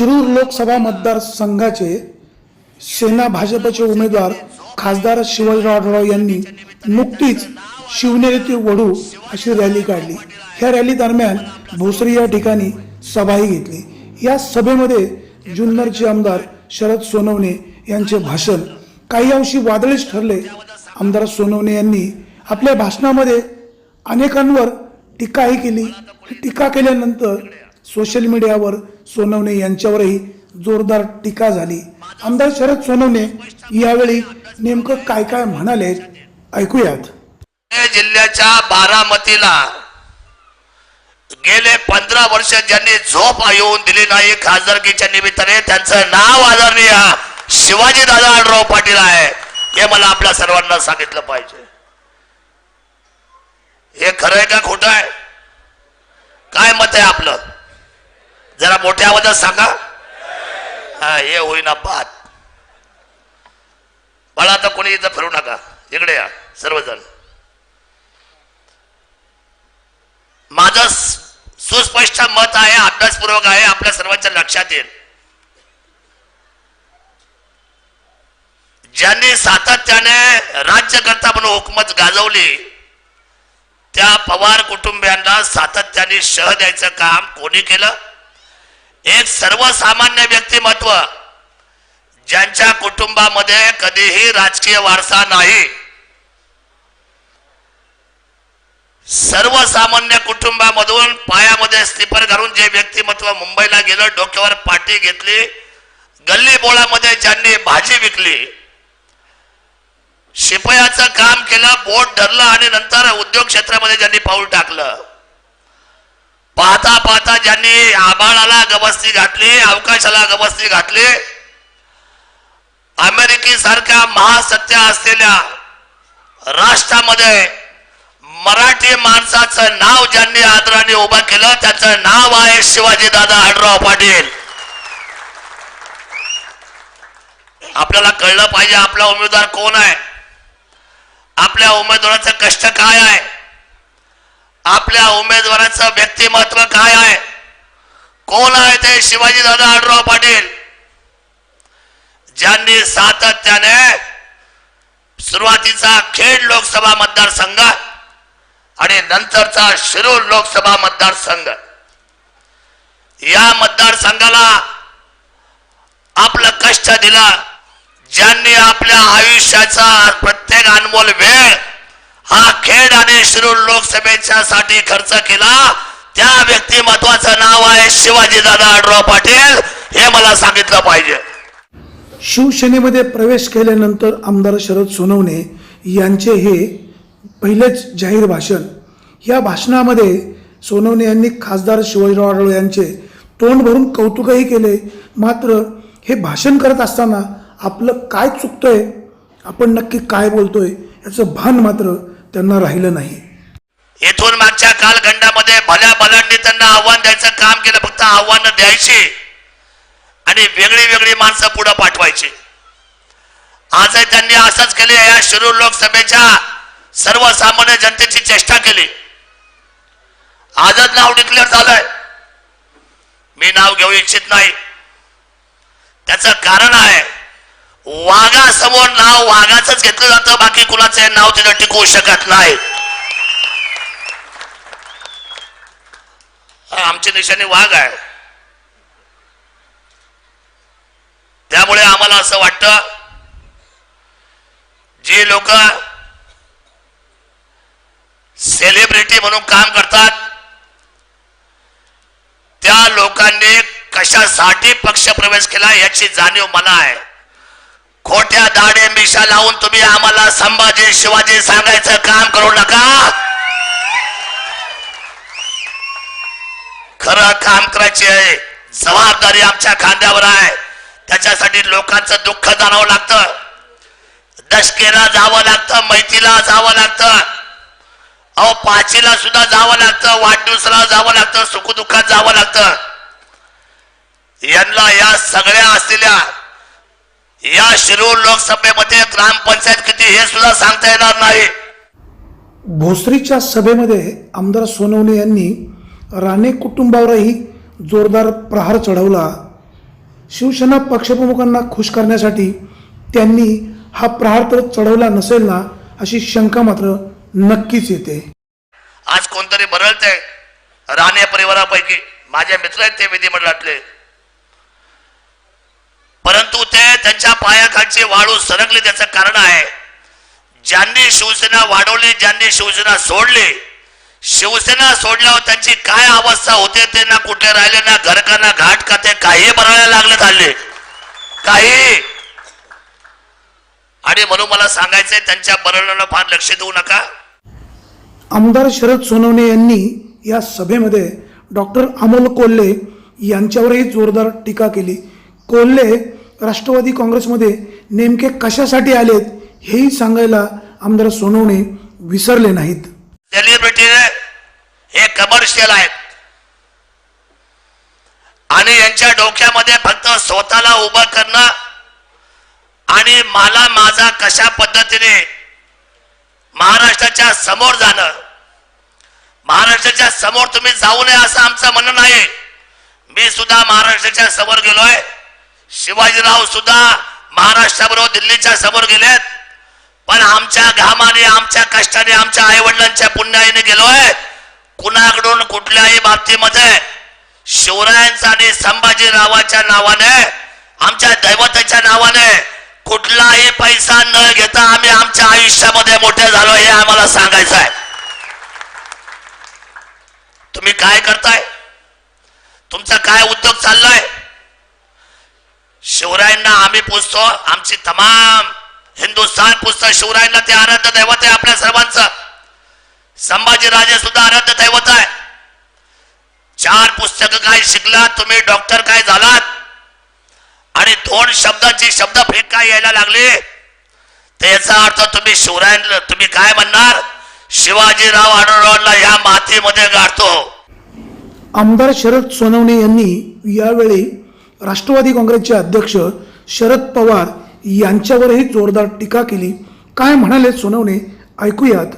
शिरूर लोकसभा मतदारसंघाचे सेना भाजपचे उमेदवार खासदार शिवाजीराव आढळराव यांनी नुकतीच शिवनेरी ते वडू अशी रॅली काढली. ह्या रॅली दरम्यान भोसरी या ठिकाणी सभाही घेतली. या सभेमध्ये जुन्नरचे आमदार शरद सोनवणे यांचे भाषण. काही अंशी वादळीच ठरले. आमदार सोनवणे यांनी आपल्या भाषणामध्ये अनेकांवर टीकाही केली. टीका केल्यानंतर सोशल मीडियावर सोनवणे यांच्यावरही जोरदार टीका झाली. आमदार शरद सोनवणे यावेळी नेमकं काय काय म्हणाले ऐकूयात. जिल्ह्याच्या बारामतीला गेले पंधरा वर्ष ज्यांनी झोप येऊन दिली नाही खासदारकीच्या निमित्ताने त्यांचं नाव आदरणीय शिवाजी दादा आडराव पाटील आहे. हे मला आपल्या सर्वांना सांगितलं पाहिजे. हे खरं आहे का खोटं आहे? काय मत आहे आपलं? जरा मोठ्या आवाजात सांगा. हा हे होईना पाहत बाळा आता कोणी इथं फिरू नका. इकडे या सर्वजण. माझं सुस्पष्ट मत आहे अभ्यासपूर्वक आहे आपल्या सर्वांच्या लक्षात येईल. ज्यांनी सातत्याने राज्यकर्ता म्हणून हुकमत गाजवली त्या पवार कुटुंबियांना सातत्याने शह द्यायचं काम कोणी केलं? एक सर्वसामान्य व्यक्तिमत्व ज्यांच्या कुटुंबामध्ये कधीही राजकीय वारसा नाही. सर्वसामान्य कुटुंबामधून पायामध्ये स्लीपर घालून जे व्यक्तिमत्व मुंबईला गेलं डोक्यावर पाठी घेतली गल्ली बोळामध्ये ज्यांनी भाजी विकली शिपयाचं काम केलं बोट धरलं आणि नंतर उद्योग क्षेत्रामध्ये ज्यांनी पाऊल टाकलं. पाहता पाहता ज्यांनी आबाळाला गबस्ती घातली अवकाशाला गबस्ती घातली अमेरिकेसारख्या महासत्य असलेल्या राष्ट्रामध्ये मराठी माणसाचं नाव ज्यांनी आदराने उभं केलं त्याचं नाव आहे शिवाजी दादा आडराव पाटील. आपल्याला कळलं पाहिजे आपला उमेदवार कोण आहे? आपल्या उमेदवाराचं कष्ट काय आहे? आपल्या उमेदवाराचं व्यक्तिमत्व काय आहे? कोण आहे ते शिवाजी दादा आडराव पाटील? ज्यांनी सातत्याने सुरुवातीचा खेड लोकसभा मतदारसंघ आणि नंतरचा शिरूर लोकसभा मतदारसंघ. या मतदारसंघाला आपलं कष्ट दिलं. ज्यांनी आपल्या आयुष्याचा प्रत्येक अनमोल वेळ हा खेड आणि शिरूर लोकसभेच्या साठी खर्च केला. त्या व्यक्तिमत्वाचं नाव आहे शिवाजी दादा आडराव पाटील. हे मला सांगितलं पाहिजे. शिवसेनेमध्ये प्रवेश केल्यानंतर आमदार शरद सोनवणे यांचे हे पहिलेच जाहीर भाषण. या भाषणामध्ये सोनवणे यांनी खासदार शिवाजीराव आढळ यांचे तोंड भरून कौतुकही केले. मात्र हे भाषण करत असताना आपलं काय चुकतंय आपण नक्की काय बोलतोय याचं भान मात्र त्यांना राहिलं नाही. येथून मागच्या कालखंडामध्ये भल्या भल्यांनी त्यांना आव्हान द्यायचं काम केलं फक्त आव्हान द्यायची आणि वेगळी वेगळी माणसं पुढे पाठवायची. आजही त्यांनी असंच केले या शिरूर लोकसभेच्या सर्वसामान्य जनतेची चेष्टा केली. आजच नाव डिक्लेअर झालंय. मी नाव घेऊ इच्छित नाही. त्याचं कारण आहे वाघासमोर नाव वाघाच घेतलं जातं बाकी कुणाचं नाव तिथं टिकवू शकत नाही. आमच्या आमची निशाणी वाघ आहे. त्यामुळे आम्हाला असं वाटतं जे लोक सेलिब्रिटी म्हणून काम करतात त्या लोकांनी कशासाठी पक्ष प्रवेश केला याची जाणीव मला आहे. खोट्या दाडे मिशा लावून तुम्ही आम्हाला संभाजी शिवाजी सांगायचं काम करू नका. खरं काम करायची आहे. जबाबदारी आमच्या खांद्यावर आहे. त्याच्यासाठी लोकांचं दुःख जाणावं लागतं. दशकेला जावं लागतं मैतीला जावं लागतं. अहो पाचीला सुद्धा जावं लागतं वाढदिवसाला जावं लागतं सुखदुःखात जावं लागतं. यांना या सगळ्या असलेल्या या शिरूर लोकसभेमध्ये ग्रामपंचायत किती हे सुद्धा सांगता येणार नाही. भोसरीच्या सभेमध्ये आमदार सोनवणे यांनी राणे कुटुंबावरही जोरदार प्रहार चढवला. शिवसेना पक्षप्रमुखांना खुश करण्यासाठी त्यांनी हा प्रहार तर चढवला नसेल ना अशी शंका मात्र नक्कीच येते. आज कोणतरी बरळते राणे परिवारापैकी माझे मित्र आहेत ते विधिमंडळातले. परंतु ते त्यांच्या पायाखालचे वाळू सरकले त्याचं कारण आहे. ज्यांनी शिवसेना वाढवली ज्यांनी शिवसेना सोडली शिवसेना सोडल्यावर त्यांची काय अवस्था होते ते ना कुठे राहिले ना घर का ना घाट का ते काही बनायला लागले झाले. काही. आणि म्हणून मला सांगायचंय त्यांच्या बरळण्याला फार लक्ष देऊ नका. आमदार शरद सोनवणे यांनी या सभेमध्ये डॉक्टर अमोल कोल्हे यांच्यावरही जोरदार टीका केली. कोल्हे राष्ट्रवादी काँग्रेसमध्ये नेमके कशासाठी आलेत हेही सांगायला आमदार सोनवणे विसरले नाहीत. सेलिब्रिटी हे कमर्शियल आहेत. आणि यांच्या डोक्यामध्ये फक्त स्वतःला उभं करणं आणि मला माझा कशा पद्धतीने महाराष्ट्राच्या समोर जाणं महाराष्ट्राच्या समोर तुम्ही जाऊ नये असं आमचं म्हणणं नाही. मी सुद्धा महाराष्ट्राच्या समोर गेलोय. शिवाजीराव सुद्धा महाराष्ट्राबरोबर दिल्लीच्या समोर गेलेत. पण आमच्या घामाने आमच्या कष्टाने आमच्या आई वडिलांच्या पुण्याईने गेलोय. कुणाकडून कुठल्याही बाबतीमध्ये शिवरायांचा आणि संभाजीरावाच्या नावाने आमच्या दैवताच्या नावाने कुठलाही पैसा न घेता आम्ही आमच्या आयुष्यामध्ये मोठे झालो हे आम्हाला सांगायचं आहे. तुम्ही काय करताय? तुमचा काय उद्योग चाललाय? शिवरायांना आम्ही पुजतो आमची तमाम हिंदुस्थान पुजतं शिवरायांना ते आराध्य दैवत आहे आपल्या सर्वांचं. संभाजीराजे सुद्धा आराध्य दैवत आहे. चार पुस्तकं काय शिकलात तुम्ही डॉक्टर काय झालात? आणि दोन शब्दाची शब्द फेक काय यायला लागली? त्याचा अर्थ तुम्ही शिवरायांना तुम्ही काय म्हणणार? शिवाजीराव आढळरावांना या मातीमध्ये गाठतो आमदार शरद सोनवणे यांनी यावेळी राष्ट्रवादी काँग्रेसचे अध्यक्ष शरद पवार यांच्यावरही जोरदार टीका केली. काय म्हणाले सोनवणे? ऐकूयात.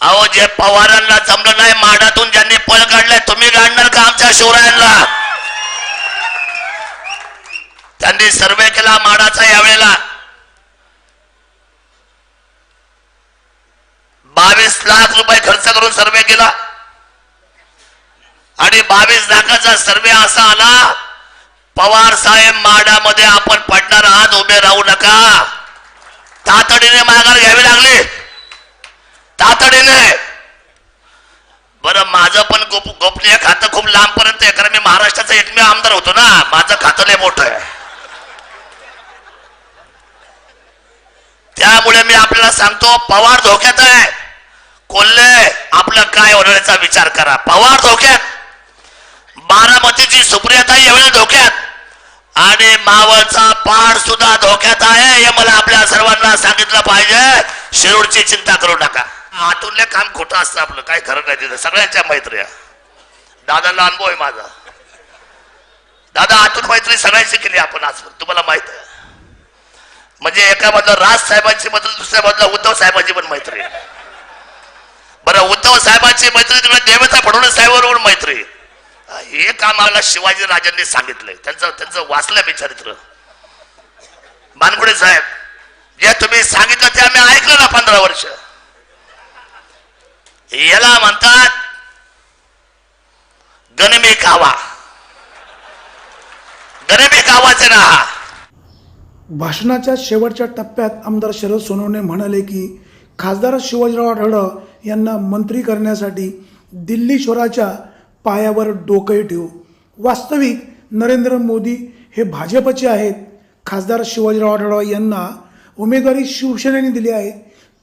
अहो जे पवारांना जमलं नाही माडातून ज्यांनी पळ काढलाय तुम्ही काढणार का आमच्या शिवरायांना? त्यांनी सर्वे केला माडाचा यावेळेला. बावीस लाख रुपये खर्च करून सर्वे केला. आणि बावीस लाखाचा सर्वे असा आला पवार साहेब माडामध्ये आपण पडणार आहात उभे राहू नका. तातडीने माघार घ्यावी लागली. तातडीने. बरं माझं पण गोप गोपनीय खातं खूप लांबपर्यंत आहे कारण मी महाराष्ट्राचा एकमेव आमदार होतो ना. माझं खातं लय मोठं आहे. त्यामुळे मी आपल्याला सांगतो पवार धोक्यात आहे. कोल्हे आपलं काय होण्याचा विचार करा. पवार धोक्यात. बारामतीची सुप्रियाताई एवढ्या धोक्यात. आणि मावळचा पाड सुद्धा धोक्यात आहे हे मला आपल्या सर्वांना सांगितलं पाहिजे. शिरूरची चिंता करू नका. आतूनले काम खोटं असतं आपलं काय खरं नाही तिथं. सगळ्यांच्या मैत्र्या दादाला अनुभव आहे माझा. दादा आतून मैत्री सगळ्यांची केली आपण आज. तुम्हाला माहीत आहे. म्हणजे एका मधलं राज साहेबांची मैत्री दुसऱ्या मधलं उद्धव साहेबांची पण मैत्री बरं उद्धव साहेबांची मैत्री तिकडे देवेंद्र फडणवीस साहेबांवर मैत्री हे काम आम्हाला शिवाजी राजांनी सांगितलंय. त्यांचं त्यांचं वाचलंय मी चरित्र. बानगुडे साहेब जे तुम्ही सांगितलं ते आम्ही ऐकलं ना पंधरा वर्ष. याला म्हणतात गणमी कावा गणमी कावाचे ना हा. भाषणाच्या शेवटच्या टप्प्यात आमदार शरद सोनवणे म्हणाले की खासदार शिवाजीराव आढळ यांना मंत्री करण्यासाठी दिल्लीश्वराच्या पायावर डोकंही ठेवू. वास्तविक नरेंद्र मोदी हे भाजपचे आहेत. खासदार शिवाजीराव आढळराव यांना उमेदवारी शिवसेनेने दिली आहे.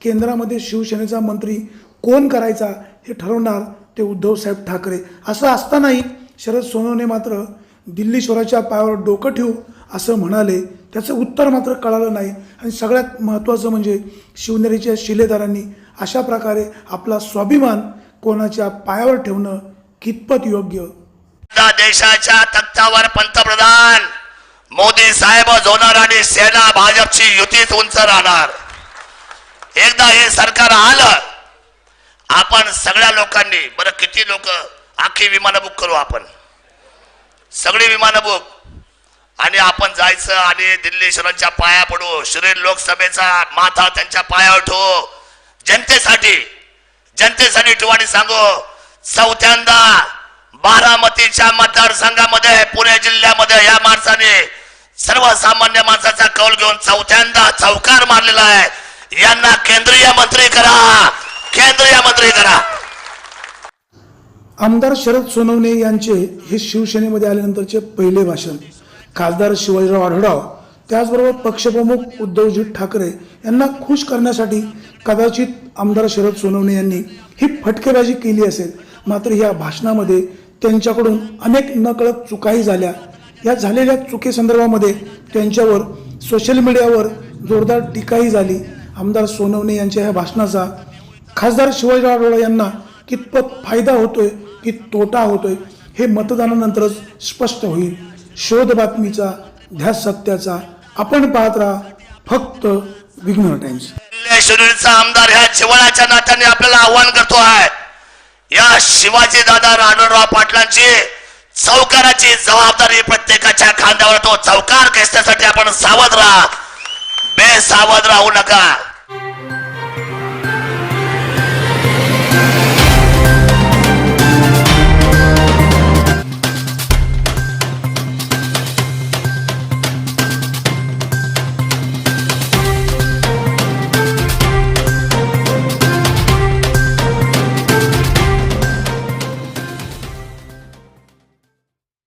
केंद्रामध्ये शिवसेनेचा मंत्री कोण करायचा हे ठरवणार ते उद्धवसाहेब ठाकरे. असं असतानाही शरद सोनवणे मात्र दिल्लीश्वराच्या पायावर डोकं ठेवू असं म्हणाले. त्याचं उत्तर मात्र कळालं नाही. आणि सगळ्यात महत्त्वाचं म्हणजे शिवनेरीच्या शिलेदारांनी अशा प्रकारे आपला स्वाभिमान कोणाच्या पायावर ठेवणं कितपत योग्य? देशाच्या तख्तावर पंतप्रधान मोदी साहेब होणार आणि सेना भाजपची युतीच उंच राहणार. एकदा हे सरकार आलं आपण सगळ्या लोकांनी बरं किती लोक आखी विमानं बुक करू आपण? सगळी विमानं बुक आणि आपण जायचं आणि दिल्ली शहरांच्या पाया पडू शिरीर लोकसभेचा माथा त्यांच्या पाया ठेवू. जनतेसाठी जनतेसाठी ठेवू सांगू चौथ्यांदा बारामतीच्या मतदारसंघामध्ये पुणे जिल्ह्यामध्ये या माणसाने सर्वसामान्य माणसाचा कौल घेऊन चौथ्यांदा चौकार मारलेला आहे. यांना केंद्रीय मंत्री करा. केंद्रीय मंत्री करा. आमदार शरद सोनवणे यांचे हे शिवसेनेमध्ये आल्यानंतरचे पहिले भाषण. खासदार शिवाजीराव आढळराव त्याचबरोबर पक्षप्रमुख उद्धवजी ठाकरे यांना खुश करण्यासाठी कदाचित आमदार शरद सोनवणे यांनी ही फटकेबाजी केली असेल. मात्र या भाषणामध्ये त्यांच्याकडून अनेक नकळत चुकाही झाल्या. या झालेल्या चुकीसंदर्भामध्ये त्यांच्यावर सोशल मीडियावर जोरदार टीकाही झाली. आमदार सोनवणे यांच्या ह्या भाषणाचा खासदार शिवाजीराव आढळराव यांना कितपत फायदा होतोय की तोटा होतोय हे मतदानानंतरच स्पष्ट होईल. शोध बातमीचा ध्यास सत्याचा आपण पाहत राहा फक्त विघ्न टाइम्स. आमदार ह्या जिवळाच्या नात्याने आपल्याला आव्हान करतो आहे. या शिवाजी दादा राणूराव पाटलांची चौकाराची जबाबदारी प्रत्येकाच्या खांद्यावर तो चौकार खेचण्यासाठी आपण सावध राहा. बेसावध राहू नका.